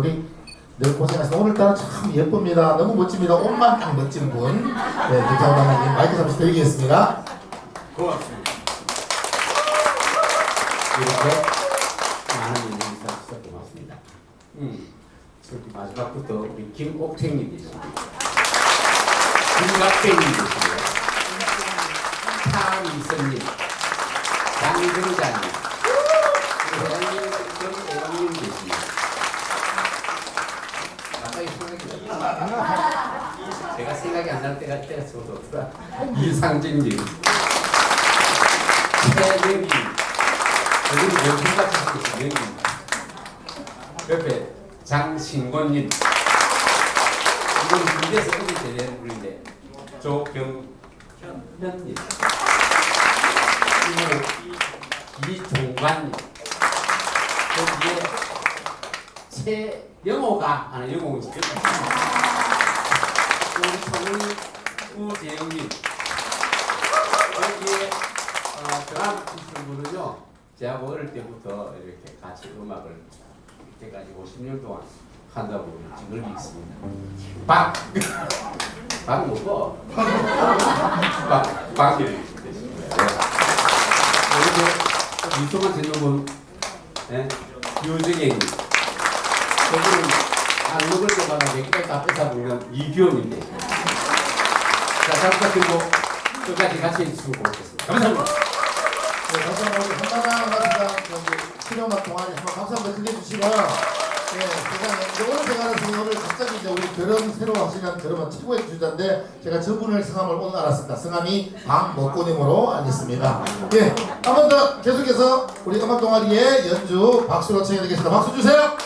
우리 늘 고생하시고 오늘따라 참 예쁩니다. 너무 멋집니다. 옷만 딱 멋진 분. 네, 김사원장님 마이크 잠시 드리겠습니다. 고맙습니다. 이렇게 많은 분들이 있어주셔서 고맙습니다. 음, 마지막부터 우리 김옥택님 계십니다. 김갑배님 계십니다. 차미선님, 회장님, 정애왕님 계십니다. 가까이 생각이 나. 제가 생각이 안 날 때가 때가 저도. 이상진님. 여기는 연출같이 하고 있어요 명기? 옆에 장신권님. 이건 군대에서 어디 제대한 분인데. 조경현님. 이종관님. 여기에 최영호가 하는 영호가 있어요 우리 청훈이 우재영님 여기에 어, 저랑 하시는 분은요, 제가 어릴 때부터 이렇게 같이 음악을 이때까지 50년 동안 한다고 지금 있습니다. 박! 박 뭐고? 박, 박이 계십니다. 그리고 미소만 짓는 분, 예? 유정혜님. 저분은 안 먹을 때마다 몇 개를 다 뺏어 먹는 이규영님 계십니다. 자, 잠깐 그리고 끝까지 같이 해주시면 고맙겠습니다. 감사합니다. 네, 감사합니다. 마스가 저기 치료만 동안에 한번 감사합니다. 크게 주시고요. 네, 세상에 오늘 제가 알았으니 오늘 갑자기 이제 우리 결혼 새로 하시는 결혼은 최고의 주자인데 제가 저분을 성함을 오늘 알았습니다. 성함이 박먹고님으로 알겠습니다. 예, 한번 더 계속해서 우리 음악 동아리의 연주 박수로 청해 드리겠습니다. 박수 주세요.